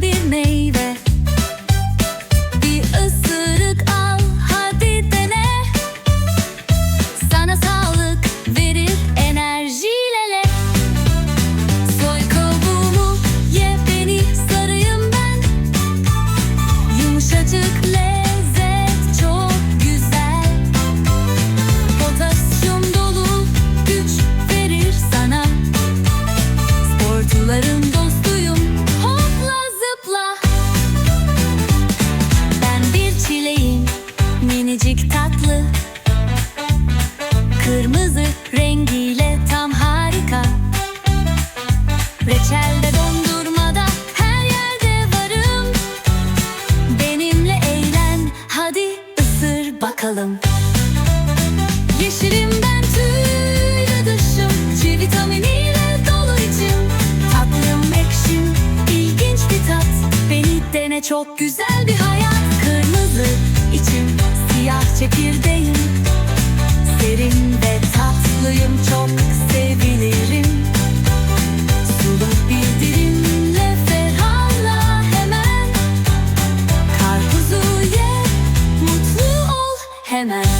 bir Minicik tatlı. Kırmızı rengiyle tam harika. Reçelde dondurmada her yerde varım. Benimle eğlen hadi ısır bakalım. Yeşilim ben tüylü dışım C vitaminiyle dolu içim. Tatlım ekşim ilginç bir tat. Beni dene çok güzel bir hayat imaginar.